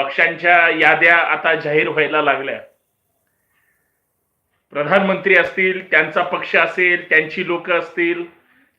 पक्षांच्या याद्या आता जाहीर व्हायला लागल्या. प्रधानमंत्री असतील त्यांचा पक्ष असेल त्यांची लोक असतील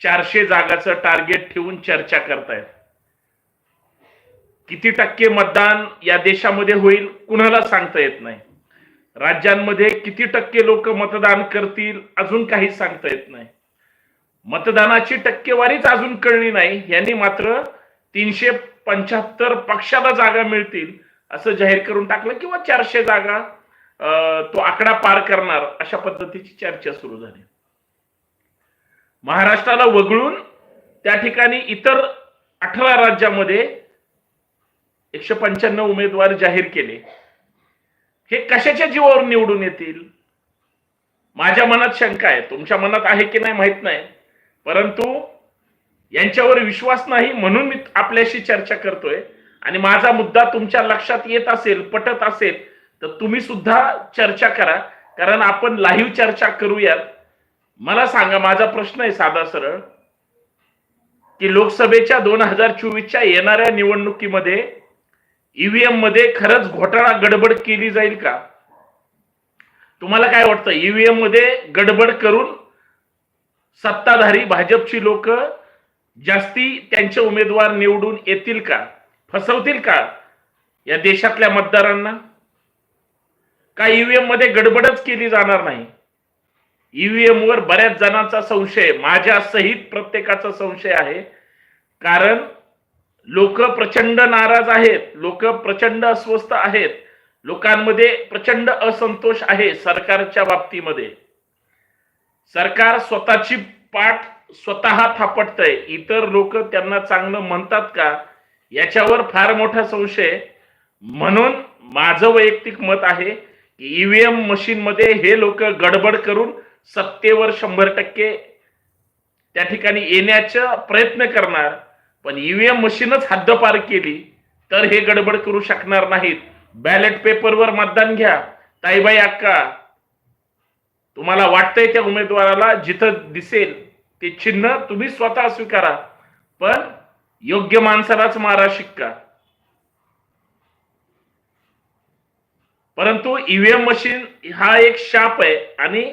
चारशे जागाचं टार्गेट ठेवून चर्चा करतायत. किती टक्के मतदान या देशामध्ये होईल कुणाला सांगता येत नाही. राज्यांमध्ये किती टक्के लोक मतदान करतील अजून काही सांगता येत नाही. मतदानाची टक्केवारीच अजून कळली नाही यांनी मात्र तीनशे पंच्याहत्तर पक्षाला जागा मिळतील असं जाहीर करून टाकलं किंवा चारशे जागा तो आकडा पार करणार अशा पद्धतीची चर्चा सुरू झाली. महाराष्ट्राला वगळून त्या ठिकाणी इतर अठरा राज्यामध्ये एकशे पंच्याण्णव उमेदवार जाहीर केले. हे कशाच्या जीवावर निवडून येतील? माझ्या मनात शंका आहे. तुमच्या मनात आहे की नाही माहीत नाही. परंतु यांच्यावर विश्वास नाही म्हणून मी आपल्याशी चर्चा करतोय. आणि माझा मुद्दा तुमच्या लक्षात येत असेल पटत असेल तर तुम्ही सुद्धा चर्चा करा. कारण आपण लाईव्ह चर्चा करूयात. मला सांगा माझा प्रश्न आहे साधा सरळ. की लोकसभेच्या दोन हजार चोवीसच्या येणाऱ्या निवडणुकीमध्ये ईव्हीएममध्ये खरंच घोटाळा गडबड केली जाईल का? तुम्हाला काय वाटतं? ईव्हीएममध्ये गडबड करून सत्ताधारी भाजपची लोक जास्ती त्यांचे उमेदवार निवडून येतील का? फसवतील का या देशातल्या मतदारांना? का ईव्हीएममध्ये गडबडच केली जाणार नाही? ईव्हीएम वर बऱ्याच जणांचा संशय माझ्या सहित प्रत्येकाचा संशय आहे. कारण लोक प्रचंड नाराज आहेत लोक प्रचंड अस्वस्थ आहेत लोकांमध्ये प्रचंड असंतोष आहे सरकारच्या बाबतीमध्ये. सरकार स्वतःची पाठ स्वतः थापटतंय. इतर लोक त्यांना चांगलं म्हणतात का? याच्यावर फार मोठा संशय म्हणून माझं वैयक्तिक मत आहे की ईव्हीएम मशीन मध्ये हे लोक गडबड करून सत्तेवर शंभर टक्के त्या ठिकाणी येण्याचा प्रयत्न करणार पण ईव्हीएम मशीनच हद्दपार केली तर हे गडबड करू शकणार नाहीत. बॅलेट पेपरवर मतदान घ्या. ताईबाई अक्का तुम्हाला वाटतंय त्या उमेदवाराला जिथं दिसेल ते चिन्ह तुम्ही स्वतः स्वीकारा. पण योग्य माणसालाच मारा शिक्का. परंतु ईव्हीएम मशीन हा एक शाप आहे आणि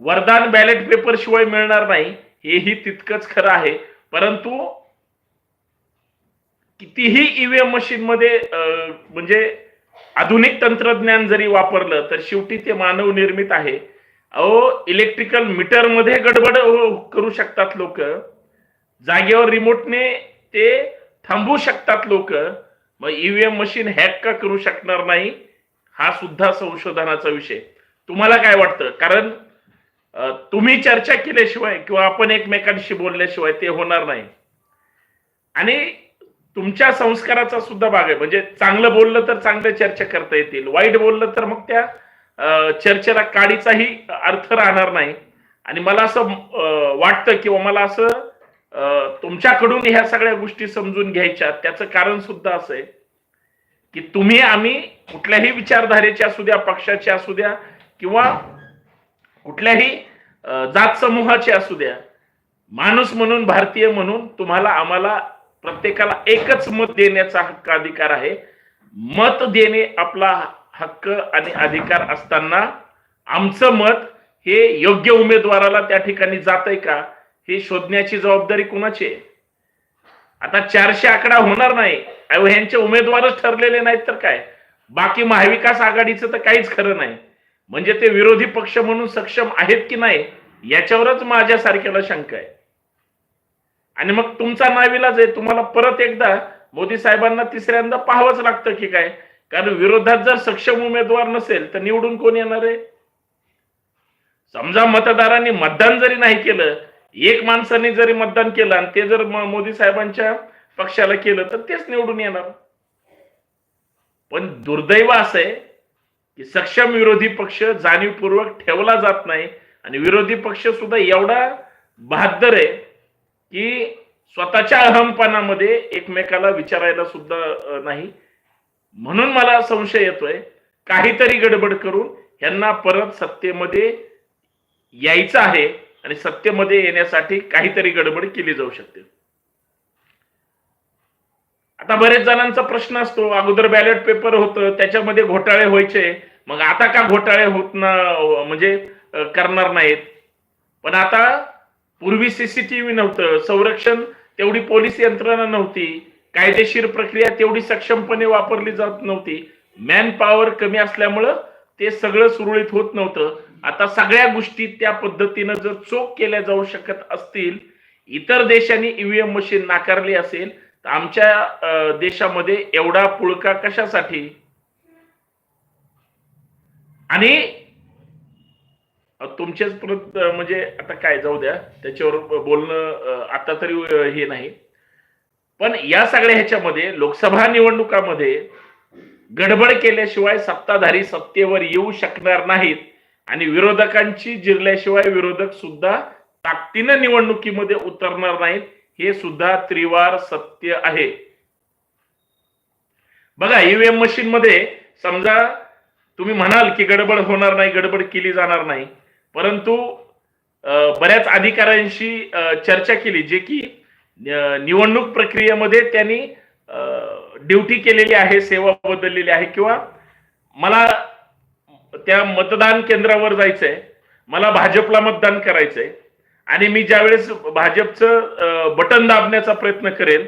वरदान बॅलेट पेपर शिवाय मिळणार नाही हेही तितकंच खरं आहे. परंतु कितीही ईव्हीएम मशीन मध्ये म्हणजे आधुनिक तंत्रज्ञान जरी वापरलं तर शेवटी ते मानव निर्मित आहे. अहो इलेक्ट्रिकल मीटरमध्ये गडबड करू शकतात लोक. जागेवर रिमोटने ते थांबवू शकतात लोक. मग ईव्हीएम मशीन हॅक का करू शकणार नाही हा सुद्धा संशोधनाचा विषय. तुम्हाला काय वाटतं? कारण तुम्ही चर्चा केल्याशिवाय किंवा आपण एकमेकांशी बोलल्याशिवाय ते होणार नाही. आणि तुमच्या संस्काराचा सुद्धा भाग आहे. म्हणजे चांगलं बोललं तर चांगलं चर्चा करता येतील. वाईट बोललं तर मग त्या चर्चेला काडीचाही अर्थ राहणार नाही. आणि मला असं वाटतं किंवा मला असं तुमच्याकडून ह्या सगळ्या गोष्टी समजून घ्यायच्या. त्याचं कारण सुद्धा असं आहे की तुम्ही आम्ही कुठल्याही विचारधारेचे असू द्या पक्षाचे असू द्या किंवा कुठल्याही जात समूहाचे असू द्या. माणूस म्हणून भारतीय म्हणून तुम्हाला आम्हाला प्रत्येकाला एकच मत देण्याचा हक्क अधिकार आहे. मत देणे आपला हक्क आणि अधिकार असताना आमचं मत हे योग्य उमेदवाराला त्या ठिकाणी जातंय का? ही शोधण्याची जबाबदारी कुणाची आहे? आता चारशे आकडा होणार नाही. ह्यांचे उमेदवारच ठरलेले नाहीत तर काय? बाकी महाविकास आघाडीचं तर काहीच खरं नाही. म्हणजे ते विरोधी पक्ष म्हणून सक्षम आहेत की नाही याच्यावरच माझ्यासारख्याला शंका आहे. आणि मग तुमचा नाविलाज आहे. तुम्हाला परत एकदा मोदी साहेबांना तिसऱ्यांदा पाहावंच लागतं की काय? कारण विरोधात जर सक्षम उमेदवार नसेल तर निवडून कोण येणार आहे? समजा मतदारांनी मतदान जरी नाही केलं एक माणसाने जरी मतदान केलं आणि ते जर मोदी साहेबांच्या पक्षाला केलं तर तेच निवडून येणार. पण दुर्दैव असं आहे की सक्षम विरोधी पक्ष जाणीवपूर्वक ठेवला जात नाही आणि विरोधी पक्ष सुद्धा एवढा बहादर आहे की स्वतःच्या अहमपणामध्ये एकमेकाला विचारायला सुद्धा नाही. म्हणून मला संशय येतोय काहीतरी गडबड करून यांना परत सत्तेमध्ये यायचं आहे. आणि सत्तेमध्ये येण्यासाठी काहीतरी गडबड केली जाऊ शकते. आता बरेच जणांचा प्रश्न असतो अगोदर बॅलेट पेपर होतं त्याच्यामध्ये घोटाळे व्हायचे. मग आता का घोटाळे होत ना म्हणजे करणार नाहीत. पण आता पूर्वी सीसीटीव्ही नव्हतं संरक्षण तेवढी पोलीस यंत्रणा नव्हती कायदेशीर प्रक्रिया तेवढी सक्षमपणे वापरली जात नव्हती. मॅन पॉवर कमी असल्यामुळं ते सगळं सुरळीत होत नव्हतं. आता सगळ्या गोष्टी त्या पद्धतीनं जर चोख केल्या जाऊ शकत असतील इतर देशांनी ईव्हीएम मशीन नाकारली असेल तर आमच्या देशामध्ये एवढा पुळका कशासाठी? आणि तुमचेच परत म्हणजे आता काय जाऊ द्या त्याच्यावर बोलणं आता तरी हे नाही. पण या सगळ्या ह्याच्यामध्ये लोकसभा निवडणुकामध्ये गडबड केल्याशिवाय सत्ताधारी सत्तेवर येऊ शकणार नाहीत. आणि विरोधकांची जिरल्याशिवाय विरोधक सुद्धा ताकदीनं निवडणुकीमध्ये उतरणार नाहीत हे सुद्धा त्रिवार सत्य आहे. बघा ईव्हीएम मशीन मध्ये समजा तुम्ही म्हणाल की गडबड होणार नाही गडबड केली जाणार नाही परंतु बऱ्याच अधिकाऱ्यांशी चर्चा केली जे की निवडणूक प्रक्रियेमध्ये त्यांनी ड्युटी केलेली आहे सेवा बदललेली आहे किंवा मला त्या मतदान केंद्रावर जायचंय. मला भाजपला मतदान करायचंय. आणि मी ज्यावेळेस भाजपचं बटन दाबण्याचा प्रयत्न करेल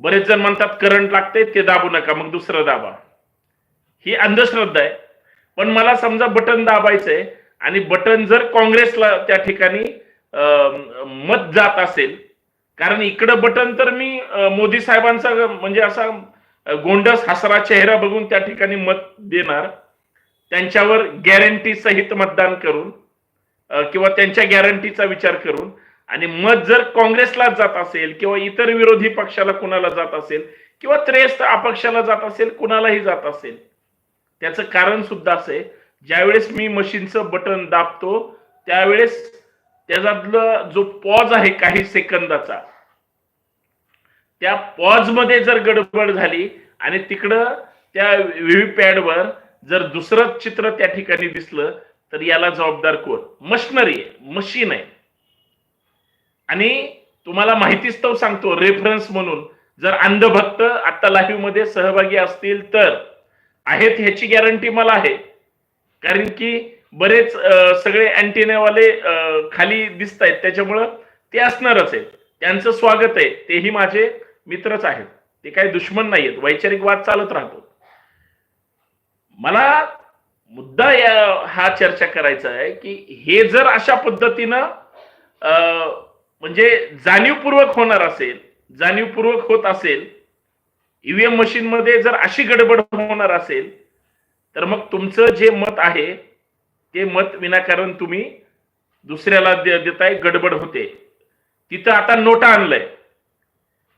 बरेच जण म्हणतात करंट लागते ते दाबू नका मग दुसरं दाबा. ही अंधश्रद्धा आहे. पण मला समजा बटन दाबायचंय आणि बटन जर काँग्रेसला त्या ठिकाणी मत जात असेल कारण इकडं बटन तर मी मोदी साहेबांचा म्हणजे असा गोंडस हसरा चेहरा बघून त्या ठिकाणी मत देणार. त्यांच्यावर गॅरंटी सहित मतदान करून किंवा त्यांच्या गॅरंटीचा विचार करून आणि मत जर काँग्रेसला जात असेल किंवा इतर विरोधी पक्षाला कुणाला जात असेल किंवा त्रेस्त अपक्षाला जात असेल कुणालाही जात असेल त्याचं कारण सुद्धा असं आहे. ज्यावेळेस मी मशीनचं बटन दाबतो त्यावेळेस त्याच्यातला जो पॉज आहे काही सेकंदाचा त्या पॉजमध्ये जर गडबड झाली आणि तिकडं त्या व्हीव्हीपॅडवर जर दुसरं चित्र त्या ठिकाणी दिसलं तर याला जबाबदार कोण? मशनरी आहे मशीन आहे. आणि तुम्हाला माहितीच तो सांगतो रेफरन्स म्हणून जर अंधभक्त आता लाईव्हमध्ये सहभागी असतील तर. आहेत ह्याची गॅरंटी मला आहे. कारण की बरेच सगळे अँटिनेवाले खाली दिसत आहेत त्याच्यामुळं ते असणारच आहेत. त्यांचं स्वागत आहे तेही माझे मित्रच आहेत. ते काही दुश्मन नाहीयेत वैचारिक वाद चालत राहतो. मला मुद्दा या हा चर्चा करायचा आहे की हे जर अशा पद्धतीनं म्हणजे जाणीवपूर्वक होणार असेल जाणीवपूर्वक होत असेल ईव्हीएम मशीन मध्ये जर अशी गडबड होणार असेल तर मग तुमचं जे मत आहे ते मत विनाकारण तुम्ही दुसऱ्याला दे- देताय गडबड होते. तिथं आता नोटा आणलंय.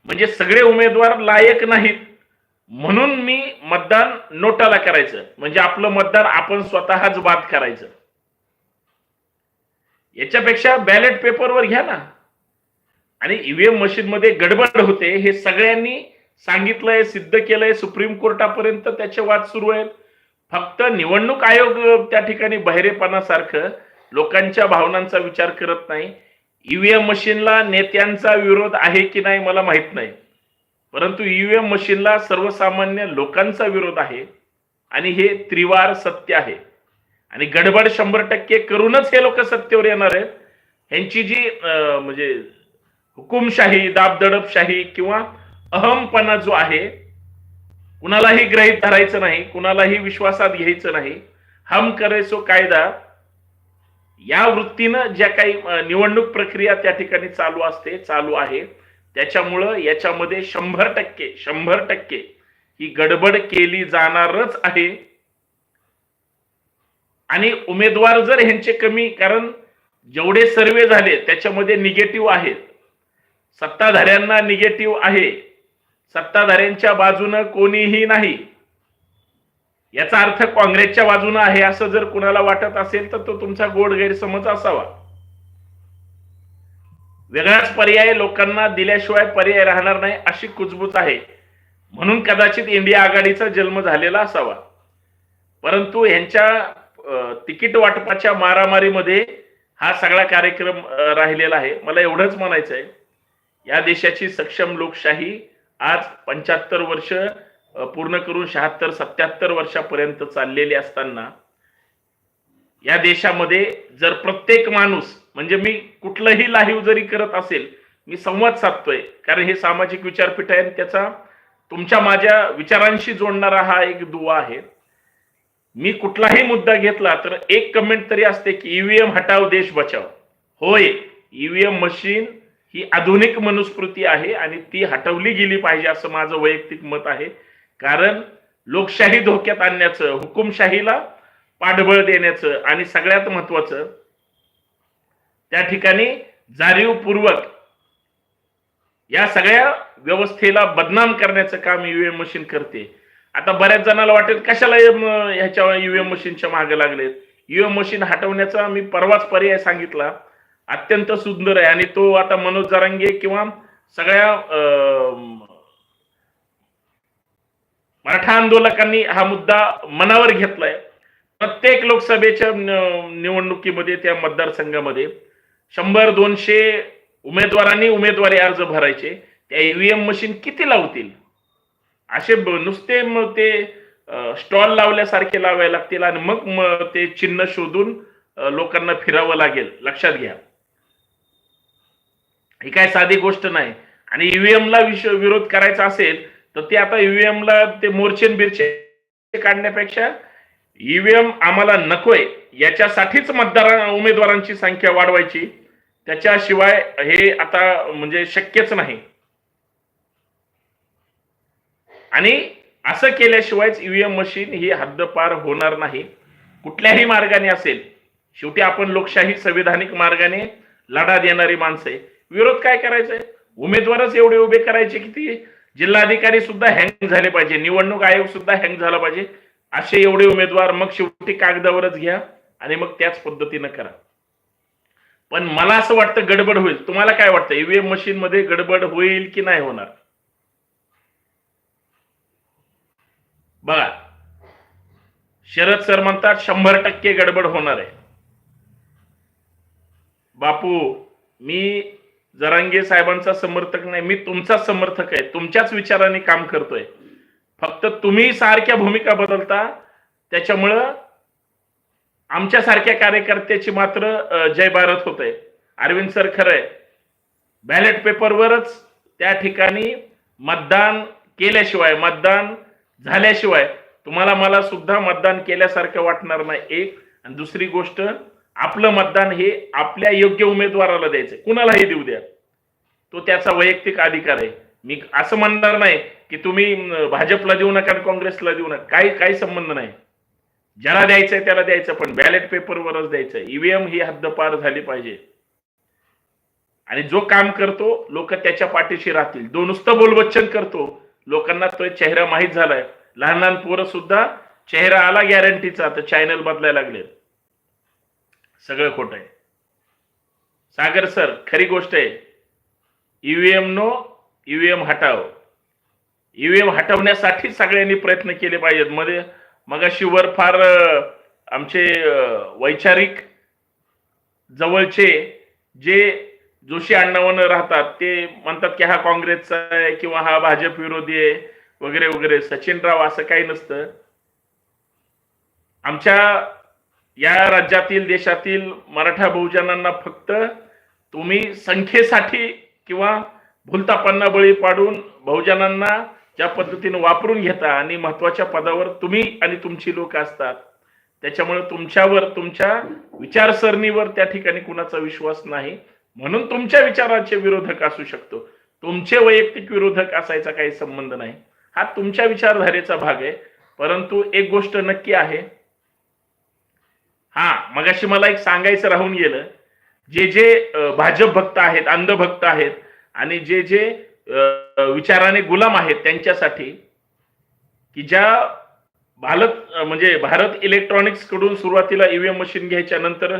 म्हणजे सगळे उमेदवार लायक नाहीत. म्हणून मी मतदान नोटाला करायचं. म्हणजे आपलं मतदान आपण स्वतःच बाद करायचं. याच्यापेक्षा बॅलेट पेपरवर घ्या ना. आणि ईव्हीएम मशीन मध्ये गडबड होते हे सगळ्यांनी सांगितलंय सिद्ध केलंय सुप्रीम कोर्टापर्यंत त्याचे वाद सुरू आहेत. फक्त निवडणूक आयोग त्या ठिकाणी बहिरेपणासारखं लोकांच्या भावनांचा विचार करत नाही. ईव्हीएम मशीनला नेत्यांचा विरोध आहे की नाही मला माहीत नाही. परंतु ईव्हीएम मशीनला सर्वसामान्य लोकांचा विरोध आहे आणि हे त्रिवार सत्य आहे. आणि गडबड शंभर टक्के करूनच हे लोक सत्तेवर येणार आहेत. ह्यांची जी म्हणजे हुकुमशाही दाबदडपशाही किंवा अहमपणा जो आहे कुणालाही ग्रहित धरायचं नाही कुणालाही विश्वासात घ्यायचं नाही. हम करे कायदा. या वृत्तीनं ज्या काही निवडणूक प्रक्रिया त्या ठिकाणी चालू असते चालू आहे. त्याच्यामुळं याच्यामध्ये शंभर टक्के शंभर टक्के ही गडबड केली जाणारच आहे. आणि उमेदवार जर ह्यांचे कमी कारण जेवढे सर्वे झाले त्याच्यामध्ये निगेटिव्ह आहेत. सत्ताधाऱ्यांना निगेटिव्ह आहे. सत्ताधाऱ्यांच्या बाजूनं कोणीही नाही. याचा अर्थ काँग्रेसच्या बाजूनं आहे असं जर कुणाला वाटत असेल तर तो तुमचा गोड गैरसमज असावा. वेगळाच पर्याय लोकांना दिल्याशिवाय पर्याय राहणार नाही अशी कुजबूज आहे. म्हणून कदाचित इंडिया आघाडीचा जन्म झालेला असावा. परंतु ह्यांच्या तिकीट वाटपाच्या मारामारीमध्ये हा सगळा कार्यक्रम राहिलेला आहे. मला एवढंच म्हणायचं आहे. या देशाची सक्षम लोकशाही आज पंच्याहत्तर वर्ष पूर्ण करून शहात्तर सत्याहत्तर वर्षापर्यंत चाललेली असताना या देशामध्ये जर प्रत्येक माणूस म्हणजे मी कुठलंही लाईव्ह जरी करत असेल मी संवाद साधतोय. कारण हे सामाजिक विचारपीठ आहे त्याचा तुमच्या माझ्या विचारांशी जोडणारा हा एक दुवा आहे. मी कुठलाही मुद्दा घेतला तर एक कमेंट तरी असते की ईव्हीएम हटाव देश बचाव. होय ईव्हीएम मशीन ही आधुनिक मनुस्मृती आहे आणि ती हटवली गेली पाहिजे असं माझं वैयक्तिक मत आहे. कारण लोकशाही धोक्यात आणण्याचं हुकुमशाहीला पाठबळ देण्याचं आणि सगळ्यात महत्वाचं त्या ठिकाणी जाणीवपूर्वक या सगळ्या व्यवस्थेला बदनाम करण्याचं काम ईव्हीएम मशीन करते. आता बऱ्याच जणांना वाटेल कशाला ह्याच्या ईव्हीएम मशीनच्या मागे लागलेत? ईव्हीएम मशीन हटवण्याचा मी परवाच पर्याय सांगितला. अत्यंत सुंदर आहे आणि तो आता मनोज जरांगे किंवा सगळ्या मराठा आंदोलकांनी हा मुद्दा मनावर घेतलाय. प्रत्येक लोकसभेच्या निवडणुकीमध्ये त्या मतदारसंघामध्ये शंभर दोनशे उमेदवारांनी उमेदवारी अर्ज भरायचे. त्या ईव्हीएम मशीन किती लावतील? असे नुसते मग ते स्टॉल लावल्यासारखे लावायला लागतील आणि मग ते चिन्ह शोधून लोकांना फिरावं लागेल. लक्षात घ्या. ही काय साधी गोष्ट नाही. आणि ईव्हीएम ला विष- विरोध करायचा असेल तर ते आता ईव्हीएमला ते मोर्चे बिरचे काढण्यापेक्षा ईव्हीएम आम्हाला नकोय. याच्यासाठीच मतदार उमेदवारांची संख्या वाढवायची. त्याच्याशिवाय हे आता म्हणजे शक्यच नाही. आणि असं केल्याशिवायच ईव्हीएम मशीन ही हद्दपार होणार नाही. कुठल्याही मार्गाने असेल शेवटी आपण लोकशाही संविधानिक मार्गाने लढा देणारी माणसं आहे. विरोध काय करायचंय उमेदवारच एवढे उभे करायचे की ती जिल्हाधिकारी सुद्धा हँग झाले पाहिजे निवडणूक आयोग सुद्धा हँग झाला पाहिजे. असे एवढे उमेदवार मग शेवटी कागदावरच घ्या आणि मग त्याच पद्धतीनं करा. पण मला असं वाटतं गडबड होईल. तुम्हाला काय वाटतं? ईव्हीएम मशीन मध्ये गडबड होईल की नाही होणार? बघा. शरद सर म्हणतात शंभर टक्के गडबड होणार आहे. बापू मी जरांगे साहेबांचा समर्थक नाही. मी तुमचा समर्थक आहे. तुमच्याच विचाराने काम करतोय. फक्त तुम्ही सारख्या भूमिका बदलता. त्याच्यामुळं आमच्या सारख्या कार्यकर्त्याची मात्र जय भारत होत. आहे अरविंद सर खरंय बॅलेट पेपरवरच त्या ठिकाणी मतदान केल्याशिवाय मतदान झाल्याशिवाय तुम्हाला मला सुद्धा मतदान केल्यासारखं वाटणार नाही एक. आणि दुसरी गोष्ट आपलं मतदान हे आपल्या योग्य उमेदवाराला द्यायचं कुणालाही देऊ द्या. तो त्याचा वैयक्तिक अधिकार आहे. मी असं म्हणणार नाही की तुम्ही भाजपला देऊ नका आणि काँग्रेसला देऊ नका. काही काही संबंध नाही. ज्याला द्यायचंय त्याला द्यायचं पण बॅलेट पेपरवरच द्यायचं. ईव्हीएम ही हद्दपार झाली पाहिजे. आणि जो काम करतो लोक त्याच्या पाठीशी राहतील. जो नुसतं बोलवच्चन करतो लोकांना तो चेहरा माहीत झालाय. लहान लहान पोरं सुद्धा चेहरा आला गॅरंटीचा तर चॅनल बदलायला लागले सगळं खोट आहे. सागर सर खरी गोष्ट आहे. ईव्हीएम नो ईव्हीएम हटाव. ईव्हीएम हटवण्यासाठी सगळ्यांनी प्रयत्न केले पाहिजेत. मध्ये मगाशी वर फार आमचे वैचारिक जवळचे जे जोशी अण्णावन राहतात ते म्हणतात की हा काँग्रेसचा आहे किंवा हा भाजप विरोधी आहे वगैरे वगैरे. सचिनराव असं काही नसतं. आमच्या या राज्यातील देशातील मराठा बहुजनांना फक्त तुम्ही संख्येसाठी किंवा भूलतापांना बळी पाडून बहुजनांना ज्या पद्धतीने वापरून घेता आणि महत्त्वाच्या पदावर तुम्ही आणि तुमची लोक असतात त्याच्यामुळे तुमच्यावर तुमच्या विचारसरणीवर त्या ठिकाणी कुणाचा विश्वास नाही. म्हणून तुमच्या विचाराचे विरोधक असू शकतो. तुमचे वैयक्तिक विरोधक असायचा काही संबंध नाही. हा तुमच्या विचारधारेचा भाग आहे. परंतु एक गोष्ट नक्की आहे. हा मगाशी मला एक सांगायचं राहून गेलं. जे जे भाजप भक्त आहेत अंधभक्त आहेत आणि जे जे विचाराने गुलाम आहेत त्यांच्यासाठी की ज्या भारत म्हणजे भारत इलेक्ट्रॉनिक्सकडून सुरुवातीला ईव्हीएम मशीन घ्यायच्या नंतर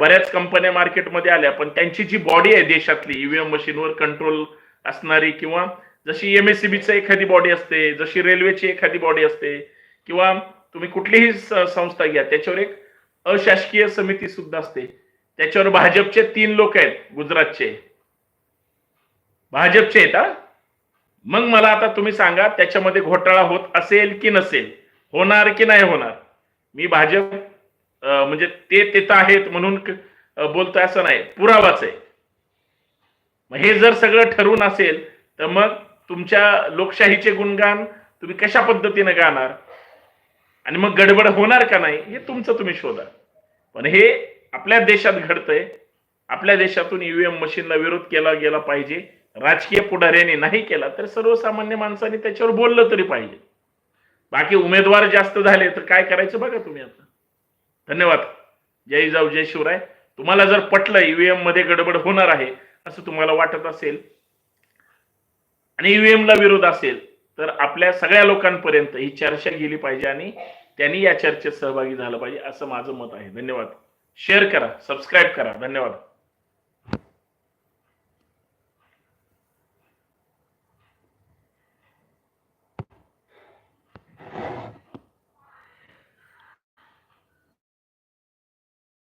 बऱ्याच कंपन्या मार्केटमध्ये आल्या पण त्यांची जी बॉडी आहे देशातली ईव्हीएम मशीनवर कंट्रोल असणारी किंवा जशी एमएससीबीची एखादी बॉडी असते जशी रेल्वेची एखादी बॉडी असते किंवा तुम्ही कुठलीही संस्था घ्या त्याच्यावर एक अशासकीय समिती सुद्धा असते. त्याच्यावर भाजपचे तीन लोक आहेत गुजरातचे. भाजपचे आहेत हा? मग मला आता तुम्ही सांगा त्याच्यामध्ये घोटाळा होत असेल की नसेल? होणार की नाही होणार? मी भाजप म्हणजे ते तिथं आहेत म्हणून बोलतोय असं नाही. पुरावाच आहे. मग हे जर सगळं ठरून असेल तर मग तुमच्या लोकशाहीचे गुणगान तुम्ही कशा पद्धतीने गाणार? आणि मग गडबड होणार का नाही हे तुमचं तुम्ही शोधा. पण हे आपल्या देशात घडतंय. आपल्या देशातून ईव्हीएम मशीनला विरोध केला गेला पाहिजे. राजकीय पुढाऱ्यांनी नाही केला तर सर्वसामान्य माणसांनी त्याच्यावर बोललं तरी पाहिजे. बाकी उमेदवार जास्त झाले तर काय करायचं बघा तुम्ही आता. धन्यवाद. जय जाऊ जय शिवराय. तुम्हाला जर पटलं ईव्हीएममध्ये गडबड होणार आहे असं तुम्हाला वाटत असेल आणि ईव्हीएम ला विरोध असेल तर आपल्या सगळ्या लोकांपर्यंत ही चर्चा गेली पाहिजे आणि त्यांनी या चर्चेत सहभागी झालं पाहिजे असं माझं मत आहे. धन्यवाद. शेअर करा सबस्क्राईब करा. धन्यवाद.